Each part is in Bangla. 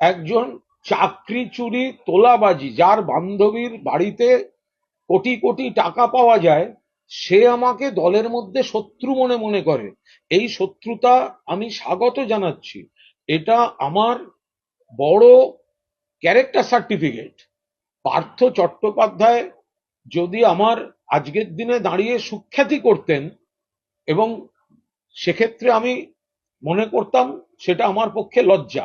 একজন চাকরি চুরি তোলাবাজি, যার বান্ধবীর বাড়িতে কোটি কোটি টাকা পাওয়া যায়, সে আমাকে দলের মধ্যে শত্রু মনে মনে করে। এই শত্রুতা আমি স্বাগত জানাচ্ছি। এটা আমার বড় ক্যারেক্টার সার্টিফিকেট পার্থ চট্টোপাধ্যায় যদি আমার আজকের দিনে দাঁড়িয়ে সুখ্যাতি করতেন এবং সেক্ষেত্রে আমি মনে করতাম সেটা আমার পক্ষে লজ্জা।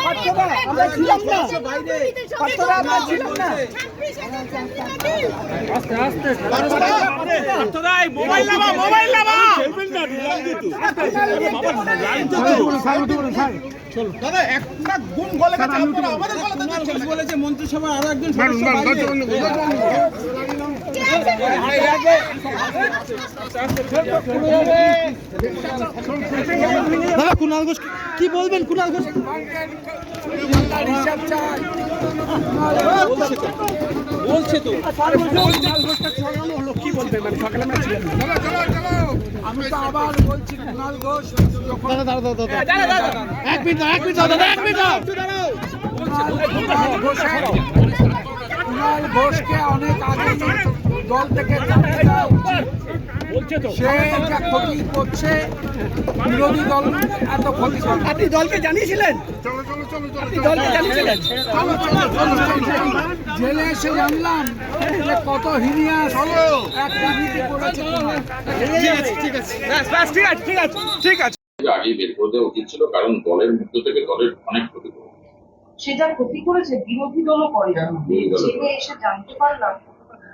আরেকবার আমরা ছিলাম না। পাঁচটা আমরা ছিলাম না। দাদা একটা গুণ গলে আমাদের বলেছে মন্ত্রিসভার আরও একজন দাদা কুণাল ঘোষ, কি বলবেন কুণাল ঘোষ? বলছে তো। আমি তো আবার বলছি কুণাল ঘোষ দাদা দাদা দাদা ঘোষকে অনেক আগে দল থেকে। সে যা ক্ষতি করছে বিরোধী দল এত ক্ষতি করে আপনি দলকে জানিয়েছিলেন? আপনি দলকে জানিয়েছিলেন? জেলে এসে জানলাম যে কত হিনিয়াস এক রাজনীতি করেছে ঠিক আছে ঠিক আছে। ঠিক আছে ঠিক আছে আগেই বের করে দেওয়া উচিত ছিল কারণ দলের মধ্য থেকে দলের অনেক ক্ষতি করে সেটা ক্ষতি করেছে বিরোধী দলও করে। এসে জানতে পারলাম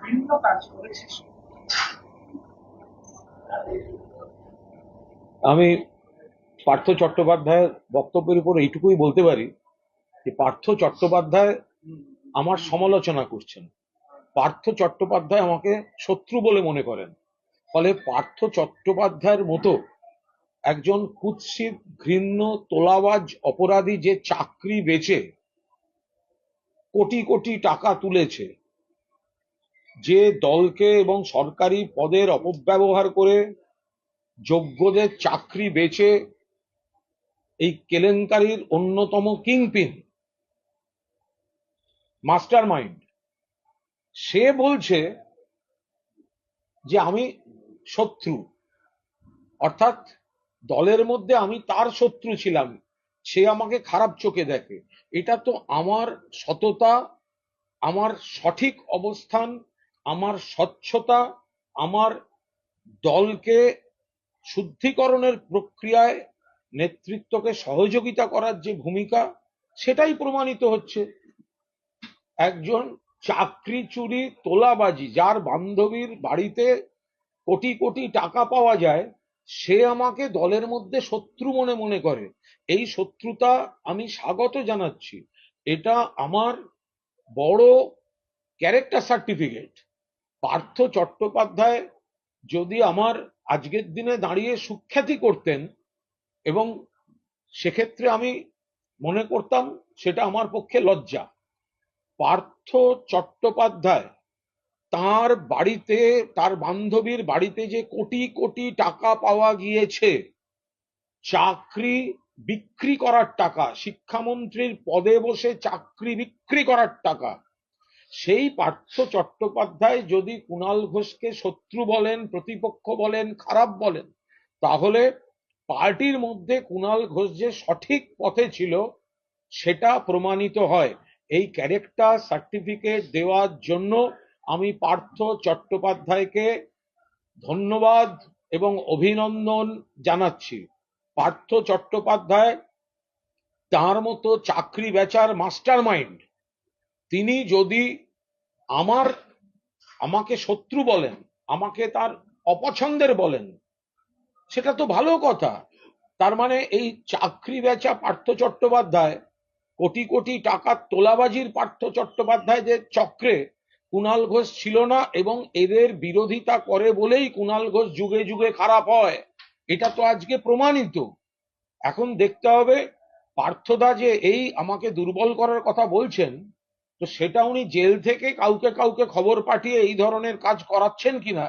বিভিন্ন কাজ করেছে সে। আমি পার্থ চট্টোপাধ্যায়ের বক্তব্যের উপর এইটুকুই বলতে পারি যে পার্থ চট্টোপাধ্যায় আমার সমালোচনা করছেন পার্থ চট্টোপাধ্যায় আমাকে শত্রু বলে মনে করেন ফলে পার্থ চট্টোপাধ্যায়ের মতো একজন কুৎসিত, ঘৃণ্য, তোলাবাজ অপরাধী যে চাকরি বেচে, কোটি কোটি টাকা তুলেছে যে দলকে এবং সরকারি পদের অপব্যবহার করে যোগ্যদের চাকরি বেচে এই কেলেঙ্কারির অন্যতম কিংপিন। মাস্টার মাইন্ড সে বলছে যে আমি শত্রু। অর্থাৎ দলের মধ্যে আমি তার শত্রু ছিলাম, সে আমাকে খারাপ চোখে দেখে। এটা তো আমার সততা, আমার সঠিক অবস্থান আমার স্বচ্ছতা, আমার দলকে শুদ্ধিকরণের প্রক্রিয়ায় নেতৃত্বকে সহযোগিতা করার যে ভূমিকা, সেটাই প্রমাণিত হচ্ছে। একজন চাকরি চুরি তোলাবাজি, যার বান্ধবীর বাড়িতে কোটি কোটি টাকা পাওয়া যায়, সে আমাকে দলের মধ্যে শত্রু মনে মনে করে। এই শত্রুতা আমি স্বাগত জানাচ্ছি। এটা আমার বড় ক্যারেক্টার সার্টিফিকেট। পার্থ চট্টোপাধ্যায় যদি আমার আজকের দিনে দাঁড়িয়ে সুখ্যাতি করতেন এবং সেক্ষেত্রে আমি মনে করতাম সেটা আমার পক্ষে লজ্জা। পার্থ চট্টোপাধ্যায় তার বাড়িতে, তার বান্ধবীর বাড়িতে যে কোটি কোটি টাকা পাওয়া গিয়েছে, চাকরি বিক্রি করার টাকা, শিক্ষামন্ত্রীর পদে বসে চাকরি বিক্রি করার টাকা সেই পার্থ চট্টোপাধ্যায় যদি কুণাল ঘোষকে শত্রু বলেন, প্রতিপক্ষ বলেন, খারাপ বলেন, তাহলে পার্টির মধ্যে কুণাল ঘোষ যে সঠিক পথে ছিল, সেটা প্রমাণিত হয়। এই ক্যারেক্টার সার্টিফিকেট দেওয়ার জন্য আমি পার্থ চট্টোপাধ্যায়কে ধন্যবাদ এবং অভিনন্দন জানাচ্ছি। পার্থ চট্টোপাধ্যায় তার মতো চাকরি বেচার মাস্টার মাইন্ড তিনি যদি আমার, আমাকে শত্রু বলেন, আমাকে তার অপছন্দের বলেন, সেটা তো ভালো কথা। তার মানে এই চাকরি বেচা পার্থ চট্টোপাধ্যায়, কোটি কোটি টাকার তোলাবাজির পার্থ চট্টোপাধ্যায়দের চক্রে কুণাল ঘোষ ছিল না এবং এদের বিরোধিতা করে বলেই কুণাল ঘোষ যুগে যুগে খারাপ হয়, এটা তো আজকে প্রমাণিত। এখন দেখতে হবে, পার্থদা যে এই আমাকে দুর্বল করার কথা বলছেন তো সেটা উনি জেল থেকে কাউকে কাউকে খবর পাঠিয়ে এই ধরনের কাজ করাচ্ছেন কিনা?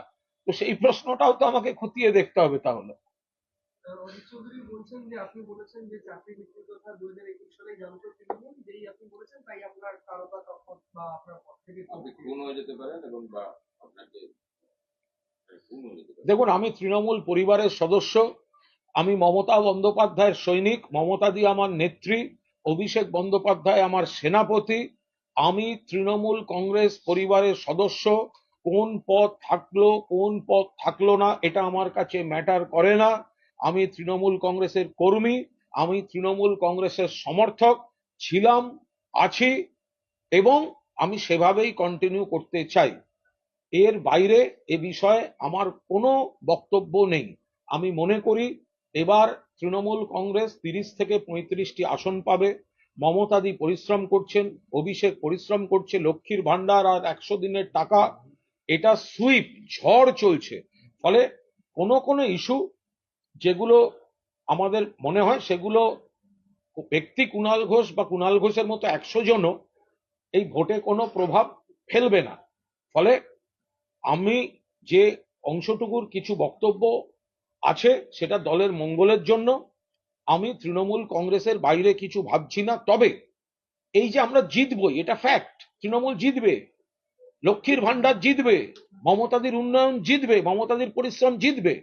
তো সেই প্রশ্নটাও তো আমাকে খতিয়ে দেখতে হবে তাহলে। চৌধুরী বলছেন যে আপনি বলেছেন যে চাকরি বিক্রির কথা দুই হাজার একুশ সালে জানতো তৃণমূল যেই আপনি বলেছেন তাই আপনার তারকা তখন বা আপনার পদ থেকে আপনি হয়ে যেতে পারেন এবং বা আপনাকে দেখুন আমি তৃণমূল পরিবারের সদস্য। আমি মমতা বন্দ্যোপাধ্যায়ের সৈনিক। মমতাদি আমার নেত্রী। অভিষেক বন্দ্যোপাধ্যায় আমার সেনাপতি। আমি তৃণমূল কংগ্রেস পরিবারের সদস্য, কোন পদ থাকল, কোন পদ থাকল না, এটা আমার কাছে ম্যাটার করে না। আমি তৃণমূল কংগ্রেসের কর্মী, আমি তৃণমূল কংগ্রেসের সমর্থক ছিলাম, আছি, এবং আমি সেভাবেই কন্টিনিউ করতে চাই। এর বাইরে এ বিষয়ে আমার কোনো বক্তব্য নেই। আমি মনে করি, এবার তৃণমূল কংগ্রেস তিরিশ থেকে পঁয়ত্রিশটি আসন পাবে মমতাদি পরিশ্রম করছেন, অভিষেক পরিশ্রম করছে, লক্ষ্মীর ভান্ডার আর একশো দিনের টাকা, এটা সুইপ ঝড় চলছে। ফলে কোনো কোনো ইস্যু যেগুলো আমাদের মনে হয় সেগুলো ব্যক্তি কুণাল ঘোষ বা কুণাল ঘোষের মতো একশো জনও এই ভোটে কোনো প্রভাব ফেলবে না। ফলে আমি যে অংশটুকুর কিছু বক্তব্য আছে, সেটা দলের মঙ্গলের জন্য আমি তৃণমূল কংগ্রেসের বাইরে কিছু ভাবছি না, তবে এই যে আমরা জিতবই, এটা ফ্যাক্ট তৃণমূল জিতবে, লক্ষ্মীর ভান্ডার জিতবে, মমতাদির উন্নয়ন জিতবে, মমতাদির পরিশ্রম জিতবে,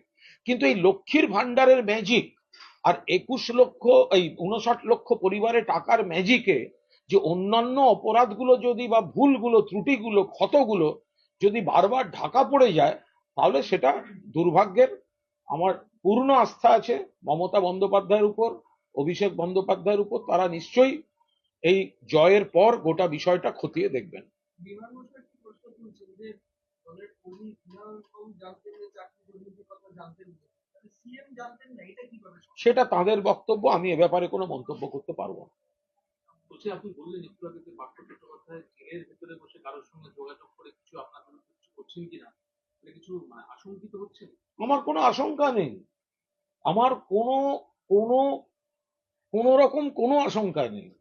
কিন্তু এই লক্ষ্মীর ভান্ডারের ম্যাজিক আর একুশ লক্ষ, এই উনষাট লক্ষ পরিবারে টাকার ম্যাজিকে যে অন্যান্য অপরাধগুলো যদি বা ভুলগুলো, ত্রুটিগুলো, ক্ষতগুলো যদি বারবার ঢাকা পড়ে যায়, তাহলে সেটা দুর্ভাগ্যের, আমার পূর্ণ আস্থা আছে মমতা বন্দ্যোপাধ্যায়ের উপর অভিষেক বন্দ্যোপাধ্যায়ের উপর তারা নিশ্চয়ই এই জয়ের পর গোটা বিষয়টা খতিয়ে দেখবেন? সেটা তাদের বক্তব্য আমি এ ব্যাপারে কোনো মন্তব্য করতে পারব না। বলছি আপনি বললেন একটু আগে যে পার্থ চট্টোপাধ্যায় জেলের ভেতরে বসে কারোর সঙ্গে যোগাযোগ করে কিছু আপনার কিছু করছেন কিনা? মানে আমার কোনো আশঙ্কা নেই। আমার কোনো কোনো কোনো রকম কোনো আশঙ্কা নেই।